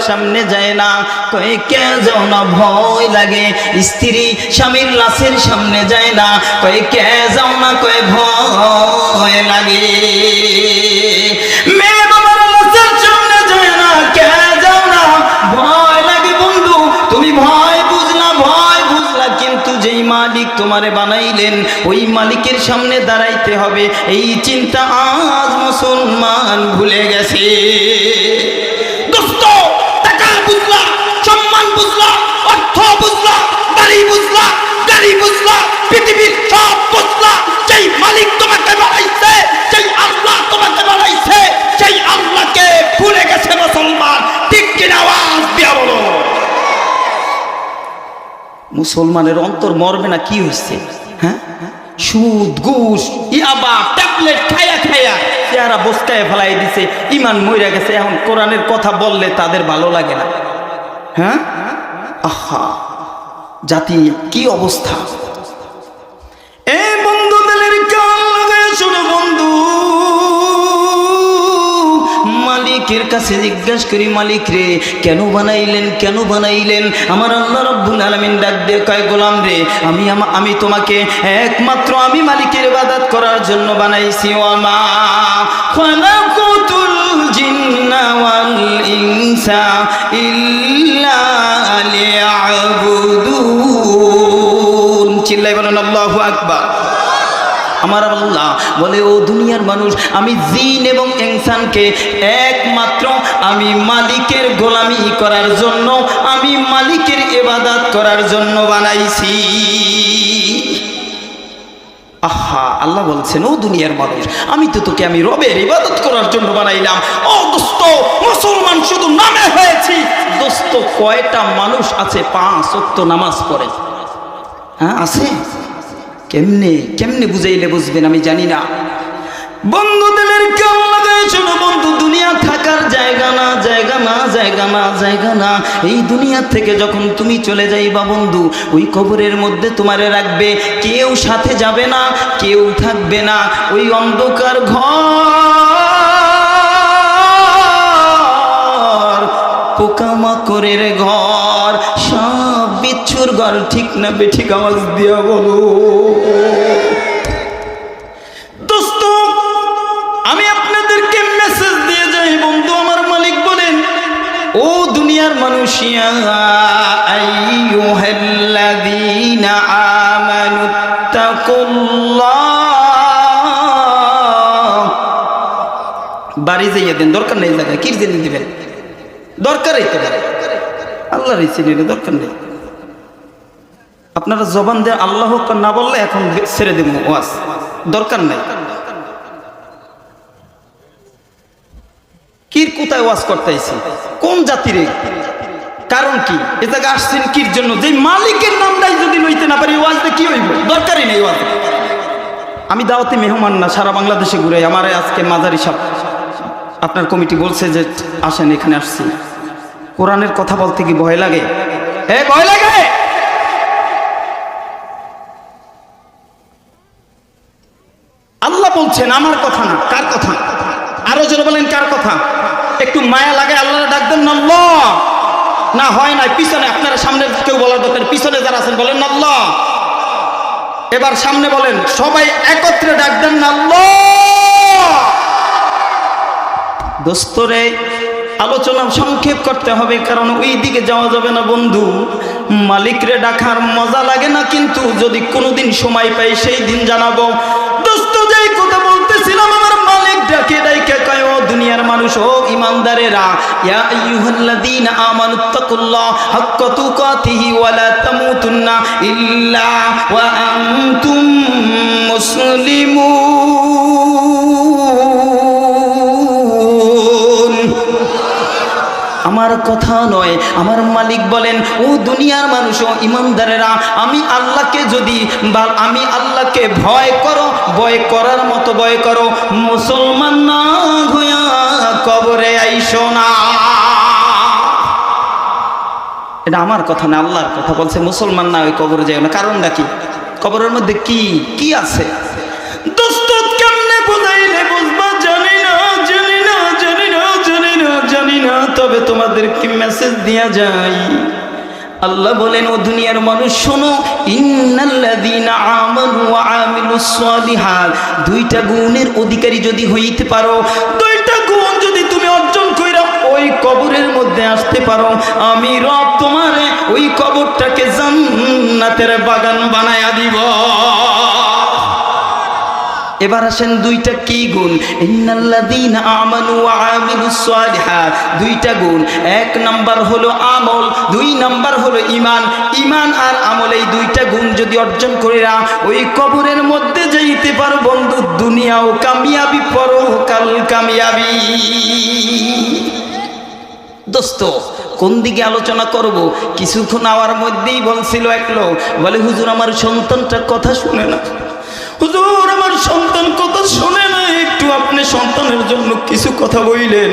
সামনে যায় না। কয়ে কে যাও না ভয় লাগে। স্ত্রী স্বামীর লাশের সামনে যায় না। কয়ে কে যাও না কয়ে ভয় লাগে। ভয় লাগে বন্ধু। তুমি ভয় বুঝলা ভয় বুঝলা কিন্তু যেই মালিক তোমারে বানাইলেন, ওই মালিকের সামনে দাঁড়াইতে হবে। এই চিন্তা আজ মুসলমান ভুলে গেছে। বুঝলা? পৃথিবীর সব বুঝলা। যেই মালিক তোমাকে যেই আল্লাহ তোমাকে আল্লাহকে ভুলে গেছে মুসলমান, ঠিক কিনা আওয়াজ দিয়া বলো। মুসলমানের অন্তর মরবে না, কি হয়েছে হ্যাঁ? সুদ, ঘুষ, ইয়াবা, ট্যাবলেট খায়া খায়া চেহারা বসকায় ফেলাই দিছে ইমান মইরা গেছে। এখন কোরআনের কথা বললে তাদের ভালো লাগে না। হ্যাঁ? আহা! জাতি কি অবস্থা? এ বন্ধু দিলের কান বন্ধু। মালিকের কাছে জিজ্ঞাসা করি, মালিক রে, কেন বানাইলেন কেন বানাইলেন? আমার আল্লাহ রব্বুল আলামিন ডাক দিয়ে কয়, গোলাম রে, আমি আমি তোমাকে একমাত্র আমি মালিকের ইবাদত করার জন্য বানাইছি। ওয়ামা খালাকুতুল জিন্না ওয়াল ইল্লা লিয়াবুদুন চিল্লাই বলেন, আল্লাহু আকবার। আমার আল্লাহ বলে, ও দুনিয়ার মানুষ, আমি জিন এবং ইনসানকে একমাত্র, আমি মালিকের গোলামি করার জন্য, আমি মালিকের ইবাদত করার জন্য বানাইছি। আহা, আল্লাহ বলছেন, ও দুনিয়ার মানুষ, আমি তো তোকে, আমি রবের ইবাদত করার জন্য বানাইলাম। ও দোস্ত, মুসলমান শুধু নামে হয়েছি। দোস্ত, কয়টা মানুষ আছে, পাঁচ অক্ত নামাজ পড়ে। হ্যাঁ আছে? কেমনে কেমনে বুঝাইলে বুঝবেন আমি জানি না। বন্ধু দিলের কেমন লাগায় শোনো বন্ধু, দুনিয়া থাকার জায়গা না জায়গা না জায়গা না জায়গা না। এই দুনিয়া থেকে যখন তুমি চলে যাইবা বন্ধু, ওই কবরের মধ্যে তোমারে রাখবে, কেউ সাথে যাবে না, কেউ থাকবে না। ওই অন্ধকার ঘর, পোকামাকড়ের ঘর ঘর ঠিক না বেঠিক আওয়াজ দিয়া বলো। দোস্ত, আমি আপনাদেরকে মেসেজ দিয়ে যাই, বন্ধু আমার মালিক বলেন, ও দুনিয়ার মানুষিয়া বাড়ি যাইয়া দেন, দরকার নেই জায়গায়, কি জেনে দিবেন দরকারই তো আল্লাহর ইচ্ছে দরকার নেই। আপনারা জবান দিয়ে আল্লাহ না বললে এখন ছেড়ে দেব ওয়াজ দরকার নাই। কির কোথায় ওয়াজ করতেছি? কোন জাতির কারণ কি? এ আসছেন কির জন্য? যে মালিকের নামটাই যদি লইতে না পারি ওয়াজটা কি হইব? দরকারই নেই ওয়াজ আমি দাওয়াতে মেহমান না, সারা বাংলাদেশে ঘুরে আমার আজকে মাজারি সাহেব আপনার কমিটি বলছে যে, আসেন, এখানে আসছি। কোরআনের কথা বলতে কি ভয় লাগে? হ্যাঁ ভয় লাগে আল্লাহ বলছেন, আমার কথা না, কার কথা? আরও জোরে বলেন, কার কথা? একটু মায়া লাগে আল্লাহ ডাক দেন না, হয় না পিছনে, আপনারা সামনে কেউ বলার দরকার পিছনে যারা আছেন বলেন না আল্লাহ এবার সামনে বলেন, সবাই একত্রে ডাক দেন না আল্লাহ দোস্তরে, আলোচনা সংক্ষেপ করতে হবে, কারণ ওই দিকে যাওয়া যাবে না, বন্ধু। মালিকরে ডাকার মজা লাগে না, কিন্তু যদি কোনোদিন সময় পাই, সেই দিন জানাব। মানুষ ও ইমানদারেরা আমার কথা নয়, আমার মালিক বলেন, ও দুনিয়ার মানুষ ও ইমানদারেরা, আমি আল্লাহকে যদি বা আমি আল্লাহকে ভয় করো, ভয় করার মতো ভয় করো, মুসলমান না হইয়া কবরে আইসো না। এটা আমার কথা না, আল্লাহর কথা বলছে, মুসলমান না ওই কবরে যাই না। কারণটা কি? কবরের মধ্যে কি কি আছে? তবে তোমাদের কি মেসেজ দেয়া আল্লাহ বলেন, ও দুনিয়ার মানুষ, শোনো আমানু দুইটা গুণের অধিকারী যদি হইতে পারো কবরের মধ্যে আসতে পারো। আমি রব তোমারে ওই কবরটাকে জান্নাতের বাগান বানায়া দিব। এবার আসেন দুইটা কি গুণ? দুইটা গুণ। এক নাম্বার হলো আমল, দুই নাম্বার হলো ঈমান। ঈমান আর আমল এই দুইটা গুণ যদি অর্জন করিরা ওই কবরের মধ্যে যাইতে পারো বন্ধু, দুনিয়াও কামিয়াবি, পরকাল কামিয়াবি। দোস্ত, কোন দিকে আলোচনা করব? কিছুক্ষণ আওয়ার মধ্যেই বলছিল এক লোক, বলে, হুজুর, আমার সন্তানটা কথা শুনে না হুজুর, আমার সন্তান কথা শুনে না, একটু আপনি সন্তানের জন্য কিছু কথা বইলেন।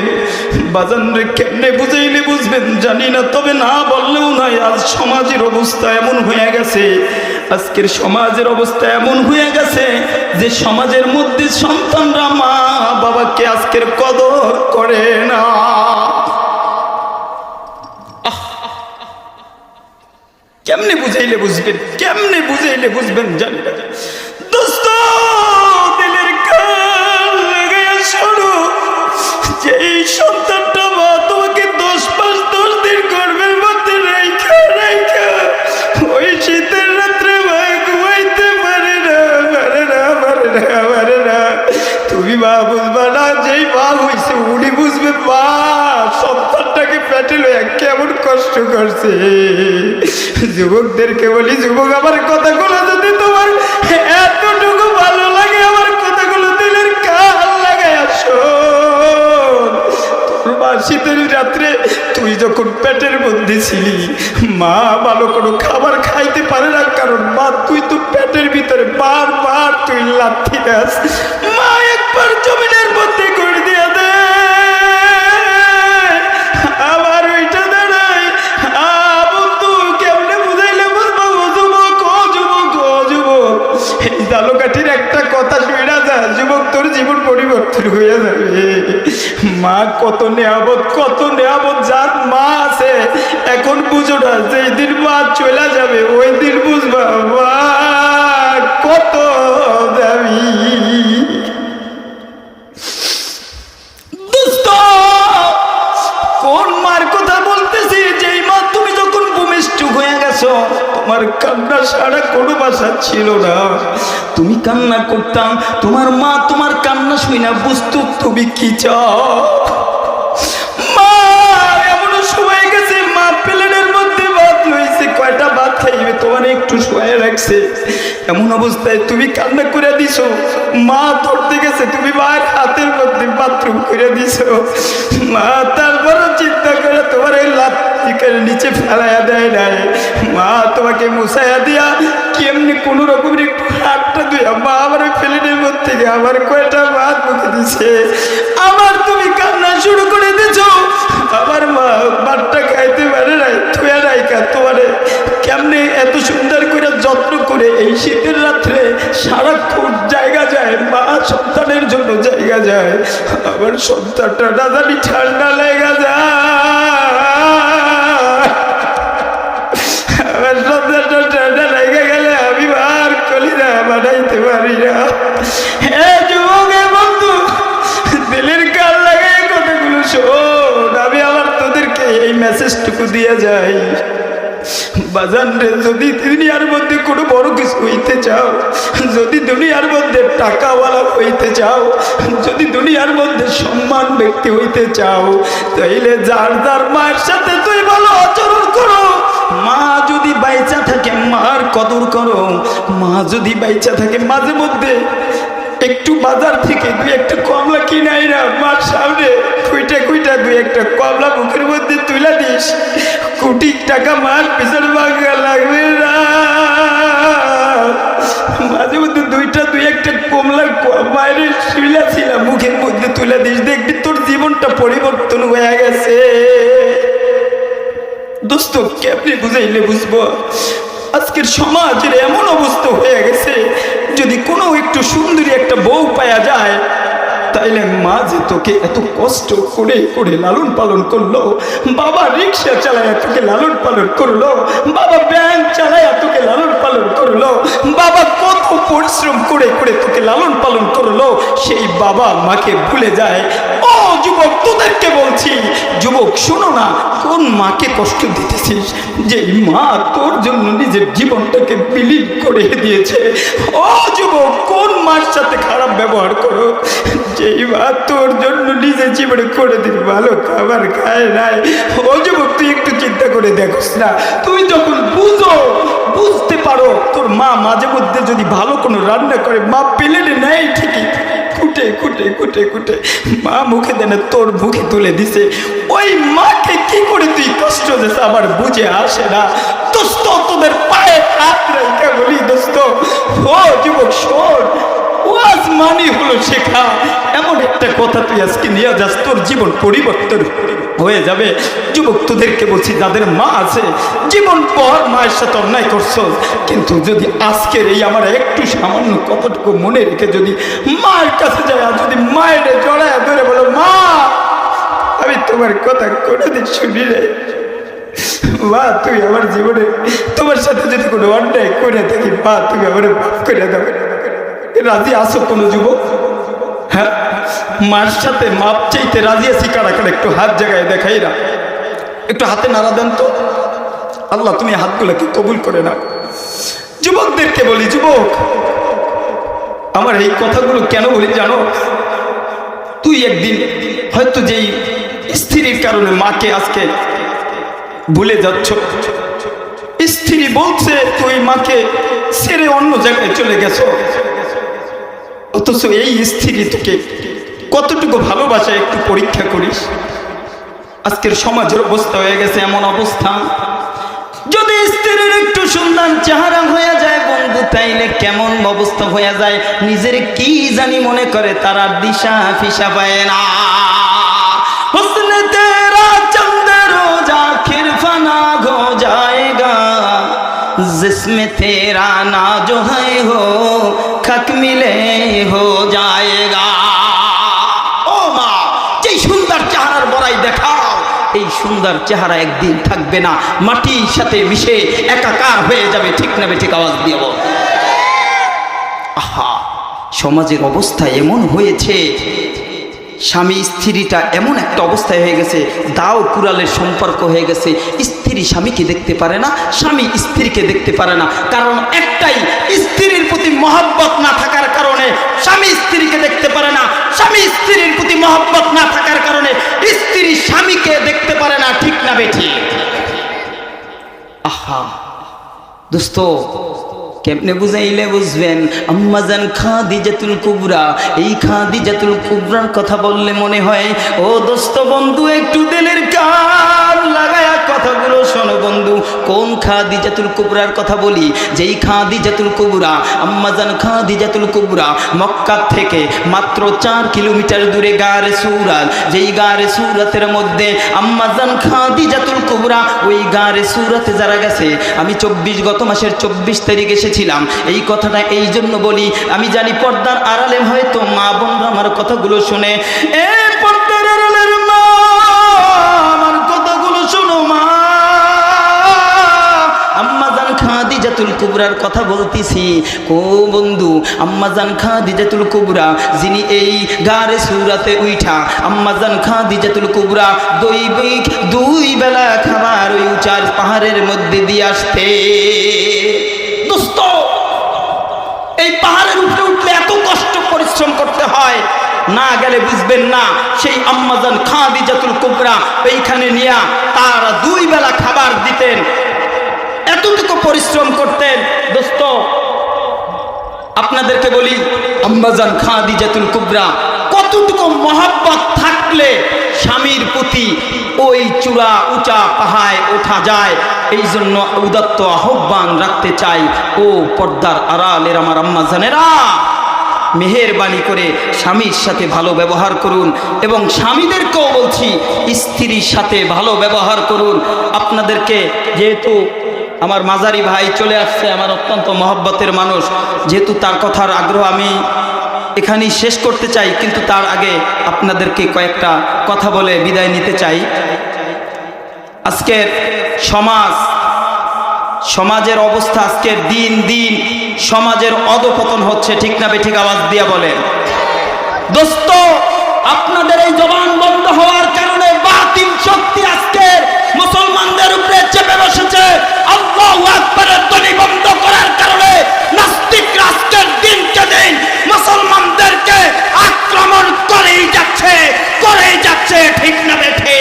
বাজান রে, কেমনে বুঝাইলে বুঝবেন জানি না, তবে না বললেও নাই আজ সমাজের অবস্থা এমন হয়ে গেছে, আজকের সমাজের অবস্থা এমন হয়ে গেছে যে সমাজের মধ্যে সন্তানরা মা বাবাকে আজকের কদর করে না। কেমনে বুঝাইলে বুঝবেন? কেমনে বুঝাইলে বুঝবেন জানি না দোস্ত, দিলের কান লাগাইয়া শুরু যে সন্তানটা করছে। যুবকদেরকে বলি, যুবক, আমার কথাগুলো যদি তোমার এতটুকু ভালো লাগে, আমার কথাগুলো দিলের কাল লাগাই আসো। শীতের রাত্রে তুই যখন পেটের মধ্যে ছিলি, মা ভালো কোনো খাবার খাইতে পারে না, কারণ মা, তুই তো পেটের ভিতরে বারবার তুই লাথি দাস। মা একবার জমিনের মধ্যে করে জালকাঠির একটা কথা শুনে যা, যুবক তোর জীবন পরিবর্তন হয়ে যাবে। মা, কত নেয়াবত কত নেয়াবত যার মা আছে, এখন বুঝো না যেই দিন মা চলে যাবে ওই দিন বুঝবা, মা, কত দোস্ত, কোন মার কথা গেছো তোমার কান্না সারা কোনো বাসা ছিল না। তুমি কান্না করতাম, তোমার মা তোমার কান্না শুই না, বুঝতো তুমি কি চাও? মা এমন সময় প্লেনের মধ্যে ভাত লইছে কয়টা ভাত খাইবে, তোমার একটু শোয়া রাখছে এমন অবস্থায় তুমি কান্না করে দিছো, মা ধরতে গেছে, তুমি মায়ের হাতের মধ্যে বাথরুম করে দিছো। মা, তারপরও চিন্তা করে তোমার এই লাত্তি করে নিচে ফেলাইয়া দেয় নাই। মা, তোমাকে মুসাইয়া দিয়া কেমনি কোনো রকমের একটু হাতটা ধুইয়া মা আমার ওই প্লেনের মধ্যে গিয়ে আমার কয়টা ভাত মুখে দিছে। আবার তুমি কান্না শুরু করে দিছো। আমার মা ভাতটা খাইতে পারে নাই থুয়া নাই কা তোমারে? কেমনে এত সুন্দর করে যত্ন করে এই শীতের রাত্রে সারাক্ষণ জায়গা যায়, মা সন্তানের জন্য জায়গা যায়। আমার সন্তানটা না জানি ঠান্ডা লেগে যায়। মেসেজটুকু দিয়ে যাই। বাজান রে যদি দুনিয়ার মধ্যে কোনো বড় কিছু হইতে চাও, যদি দুনিয়ার মধ্যে টাকাওয়ালা হইতে চাও, যদি দুনিয়ার মধ্যে সম্মান ব্যক্তি হইতে চাও, তাইলে যার যার মায়ের সাথে তুই ভালো আচরণ করো। মা যদি বাইচা থাকে, মার কদর করো। মা যদি বাইচা থাকে, মাঝে মধ্যে একটু বাজার থেকে দুই একটা কমলা কিনাই না মার সামনে দুই একটা কমলা মুখের মধ্যে তুলে দিস। কোটি টাকা মার পিছন ভাঙা লাগবে মাঝে মধ্যে দুইটা, দুই একটা কমলা মুখের মধ্যে তুলে দিস। দেখবি তোর জীবনটা পরিবর্তন হয়ে গেছে। দোস্ত, কেমনি বুঝাইলে বুঝব? আজকের সমাজের এমন অবস্থা হয়ে গেছে, যদি কোনো একটু সুন্দরী একটা বউ পাওয়া যায় তাইলে মা যে তোকে এত কষ্ট করে করে লালন পালন করল। বাবা রিক্সা চালায় তোকে লালন পালন করল। বাবা ব্যাংক চালায় তোকে লালন পালন করল। বাবা কত পরিশ্রম করে করে তোকে লালন পালন করল। সেই বাবা মাকে ভুলে যায়। যুবক, তোদেরকে বলছি, যুবক, শোনো না, কোন মাকে কষ্ট দিতেছিস? যে মা তোর জন্য নিজের জীবনটাকে বিলীন করে দিয়েছে। ও যুবক, কোন মার সাথে খারাপ ব্যবহার করো? যেই মা তোর জন্য নিজের জীবনে করে দিন ভালো খাবার খায় নাই। ও যুবক, তুই একটু চিন্তা করে দেখোস না। তুই যখন বুঝো, বুঝতে পারো, তোর মা মাঝে মধ্যে যদি ভালো কোনো রান্না করে, মা পেলে নেয় ঠিকই। কুটে কুটে কুটে কুটে মা মুখে দেনে তোর মুখে তুলে দিছে। ওই মাকে কি করে তুই কষ্ট দিস আমার বুঝে আসে না। তোদের পায়ে হাত রেখে বলি, দোস্ত। ও যুবক, শোন। ওয়াজ মানি হলো শেখা। এমন একটা কথা তুই আজকে নিয়ে যাস, তোর জীবন পরিবর্তন হয়ে যাবে। যুবক তোদেরকে বলছি, যাদের মা আছে, জীবন পর মায়ের সাথে অন্যায় করছ, কিন্তু যদি আজকের এই আমার একটু সামান্য কতটুকু মনে রেখে যদি মায়ের কাছে যায়, আর যদি মায়ের জড়ায় ধরে বলো, মা, আমি তোমার কথা কোনোদিন শুনি রে মা, তুমি আমার জীবনে তোমার সাথে যদি কোনো অন্যায় করে থাকি, মা, তুমি আমার করে দেবে রাজি আসো কোনো যুবক? হ্যাঁ? মার সাথে মাপ চাইতে রাজি আছি, কারা কারা একটু হাত জায়গায় দেখাই না। একটু হাতে নাড়া দেন তো। আল্লাহ, তুমি হাতগুলোকে কবুল করে নাও। যুবকদেরকে বলি, যুবক, আমার এই কথাগুলো কেন বলি জানো? তুই একদিন হয়তো যেই স্ত্রীর কারণে মাকে আজকে ভুলে যাচ্ছ। স্ত্রী বলছে, তুই মাকে ছেড়ে অন্য জায়গায় চলে গেছো। অথচ এই স্ত্রী তোকে কতটুকু ভালোবাসা একটু পরীক্ষা করিস আজকের সমাজের অবস্থা হয়ে গেছে এমন অবস্থা যদি স্ত্রীর একটু সুন্দর চেহারা হয়ে যায় বন্ধু তাইলে কেমন অবস্থা হয়ে যায় নিজের কি জানি মনে করে তারা দিশা ফিসা পায় না হুসনে তেরা চন্দ্র জাখির ফানা গো जाएगा जिसमें तेरा ना जो है हो खक मिले हो जाएगा ও মা যেই সুন্দর চেহারার বড়াই দেখাও এই সুন্দর চেহারা একদিন থাকবে না মাটির সাথে মিশে একাকার হয়ে যাবে ঠিক না ঠিক আওয়াজ দিয়ে বল। আহা সমাজের অবস্থা এমন হয়েছে স্বামী স্ত্রীটা এমন একটা অবস্থায় হয়ে গেছে, দাও কুড়ালের সম্পর্ক হয়ে গেছে, স্ত্রী স্বামীকে দেখতে পারে না, স্বামী স্ত্রীকে দেখতে পারে না। কারণ একটাই, স্ত্রীর প্রতি মহব্বত না থাকার কারণে স্বামী স্ত্রীকে দেখতে পারে না, স্বামী স্ত্রীর প্রতি মহব্বত না থাকার কারণে স্ত্রী স্বামীকে দেখতে পারে না, ঠিক না বেঠি? আহা, দোস্ত কেমনে বুঝাইলে বুঝবেন? আম্মাজান খাদিজাতুল কুবরা। এই খাদিজাতুল কুবরার কথা বললে মনে হয়, ও দোস্ত বন্ধু, একটু দিলের কান লাগায়া কথাগুলো শোনো বন্ধু। কোন খাদিজাতুল কুবরার কথা বলি? যেই খাদিজাতুল কুবরা আম্মাজান খাদিজাতুল কুবরা, মক্কা থেকে মাত্র চার কিলোমিটার দূরে গারে সুরাত যেই গারে সুরাতের মধ্যে আম্মাজান খাদিজাতুল কুবরা, ওই গারে সুরাতে যারা গেছে, আমি চব্বিশ, গত মাসের চব্বিশ তারিখ এসেছিলাম এই কথাটা এই জন্য বলি, আমি জানি পর্দার আড়ালে হয়তো মা বোনরা আমার কথাগুলো শুনে ও বন্ধু কুবরা, যিনি এই উইঠা কুবরা দৈবিক দুই বেলা ওই পাহাড়ের মধ্যে দিয়ে আসতে দোস্ত পাহাড়ের উপরে উঠলে এত কষ্ট, পরিশ্রম করতে হয়। না গেলে বুঝবেন না, সেই আম্মাজান খাদিজাতুল কুবরা এইখানে নিয়া তারা দুই বেলা খাবার দিতেন। এতটুকু পরিশ্রম করতেন। দোস্ত, আপনাদেরকে বলি আম্বাজান খাদিজাতুল কুবরা কতটুকু মহাব্বত থাকলে স্বামীর প্রতি ওই চূড়া উঁচা পাহায় ওঠা যায়? এই জন্য উদাত্ত আহ্বান রাখতে চাই, ও পর্দার আড়ালের আমার আম্মাজানেরা মেহেরবানি করে স্বামীর সাথে ভালো ব্যবহার করুন এবং স্বামীদেরকেও বলছি, স্ত্রীর সাথে ভালো ব্যবহার করুন। আপনাদেরকে যেহেতু আমার মাজারি ভাই চলে আসছে, আমার অত্যন্ত মহব্বতের মানুষ, যেহেতু তার কথার আগ্রহ আমি এখানেই শেষ করতে চাই, কিন্তু তার আগে আপনাদেরকে কয়েকটা কথা বলে বিদায় নিতে চাই। আজকের সমাজ, সমাজের অবস্থা আজকে দিন দিন সমাজের অধপতন হচ্ছে, ঠিক না বেঠিক আওয়াজ দিয়া বলে দোস্ত, আপনাদের এই জবান বন্ধ হওয়ার কারণে বাতিল শক্তি আজকের মুসলমানদের উপরে চেপে বসেছে। আল্লাহু আকবারের ধ্বনি বন্ধ করার কারণে নাস্তিক আজকের দিনকে দিন মুসলমানদেরকে আক্রমণ করেই যাচ্ছে করেই যাচ্ছে, ঠিক না বেঠে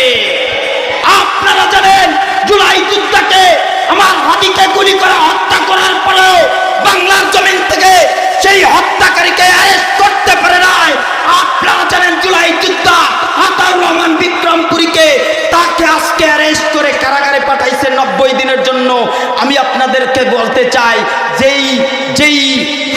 আপনারা জানেন, জুলাই যুদ্ধকে আমার হাতিকে গুলি করে, হত্যা করার পরেও বাংলার জমিন থেকে সেই হত্যাকারীকে অ্যারেস্ট করতে পারে নাই। আপনারা জানেন জুলাই যুদ্ধা, আতাউর রহমান বিক্রমপুরীকে তাকে আজকে অ্যারেস্ট করে কারাগারে পাঠাইছে নব্বই দিনের জন্য। আমি আপনাদেরকে বলতে চাই, যেই যেই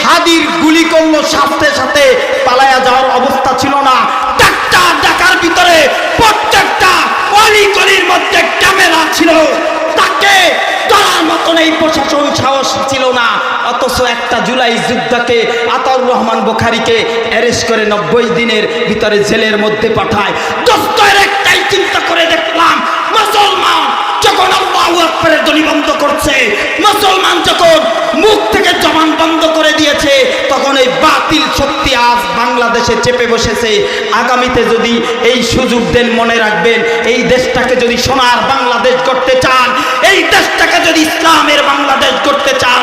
হাদির গুলি করল সাথে সাথে পালায়া যাওয়ার অবস্থা ছিল না। ডাক্তার ডাকার ভিতরে প্রত্যেকটা অলি গলির মধ্যে ক্যামেরা ছিল। তাকে ধরার মতন এই ছিল না? অথচ একটা জুলাই আতাউর রহমান অ্যারেস্ট করে নব্বই দিনের ভিতরে জেলের মধ্যে পাঠায়। একটাই চিন্তা করে দেখলাম আগামীতে যদি এই সুযোগ দেন মনে রাখবেন, এই দেশটাকে যদি সোনার বাংলাদেশ করতে চান, এই দেশটাকে যদি ইসলামের বাংলাদেশ করতে চান,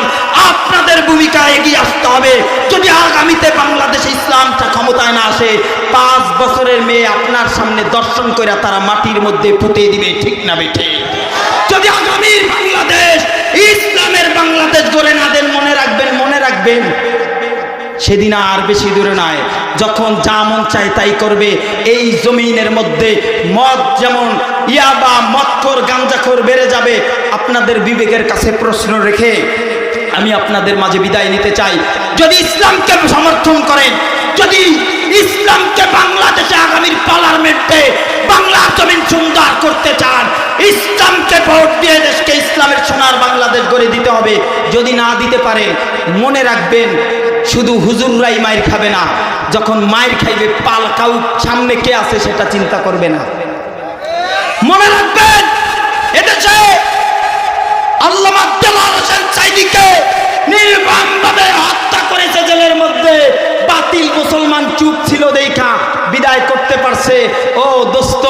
আপনাদের ভূমিকা এগিয়ে আসতে হবে। যদি আগামীতে বাংলাদেশে ইসলামটা ক্ষমতায় না আসে, পাঁচ বছরের মেয়ে আপনার সামনে দর্শন করে তারা মাটির মধ্যে পুঁতে দিবে, ঠিক না বেঠে? যদি আগামীর বাংলাদেশ, ইসলামের বাংলাদেশ গড়ে না দেন, মনে রাখবেন মনে রাখবেন। সেদিন আর বেশি দূরে নয় যখন যা মন চায় তাই করবে। এই জমিনের মধ্যে মদ যেমন ইয়াবা মদখোর গাঞ্জাখোর বেড়ে যাবে। আপনাদের বিবেকের কাছে প্রশ্ন রেখে আমি আপনাদের মাঝে বিদায় নিতে চাই। যদি ইসলামকে সমর্থন করেন, যদি ইসলামকে বাংলাদেশে আগামীর পার্লামেন্টে বাংলার জমিন সুন্দর করতে চান, ইসলামকে ভোট দিয়ে দেশকে ইসলামের সোনার বাংলাদেশ গড়ে দিতে হবে। যদি না দিতে পারেন মনে রাখবেন, শুধু হুজুররাই মায়ের খাবে না, যখন মায়ের খাইবে, পাল কাউ সামনে কে আছে সেটা চিন্তা করবে না। মনে রাখবেন, এদেশে আল্লামা দেলাল হোসেন হত্যা করেছে জেলের মধ্যে। বাতিল মুসলমান চুপ ছিল দেখা। বিদায় করতে পারছে। ও দোস্ত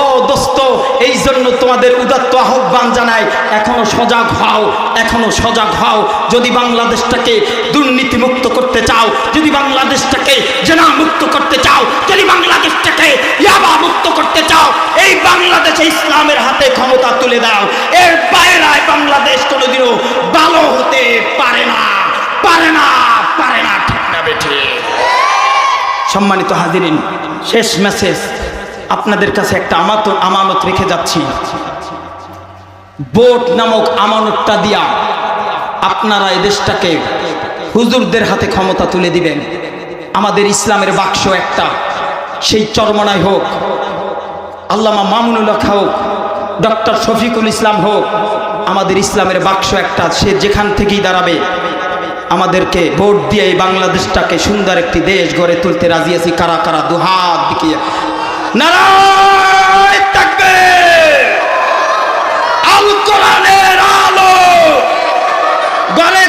ও দোস্ত এই জন্য তোমাদের উদাত্ত আহ্বান জানাই, এখনও সজাগ হও, এখনও সজাগ হও। যদি বাংলাদেশটাকে দুর্নীতি মুক্ত করতে চাও, যদি বাংলাদেশটাকে জেনা মুক্ত করতে চাও, যদি বাংলাদেশটাকে মুক্ত করতে চাও, এই বাংলাদেশে ইসলামের হাতে ক্ষমতা তুলে দাও। এর বাইরায় বাংলাদেশ কোনোদিনও ভালো হতে পারে না পারে না পারে না, ঠিক না বেঠে। সম্মানিত হাজিরিন, শেষ মেসেজ আপনাদের কাছে একটা আমানত আমানত রেখে যাচ্ছি। ভোট নামক আমানতটা দিয়া আপনারা এই দেশটাকে হুজুরদের হাতে ক্ষমতা তুলে দিবেন। আমাদের ইসলামের বাক্স একটা, সেই চরমনায় হোক আল্লামা মামুনুল্লাহ হোক ডক্টর শফিকুল ইসলাম হোক, আমাদের ইসলামের বাক্স একটা, সে যেখান থেকেই দাঁড়াবে, আমাদেরকে ভোট দিয়ে এই বাংলাদেশটাকে সুন্দর একটি দেশ গড়ে তুলতে রাজি আছি, কারা কারা দুহাত নারায়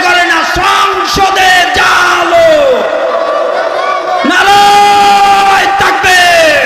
ঘরে না সংসদে নারায় তাকবীর!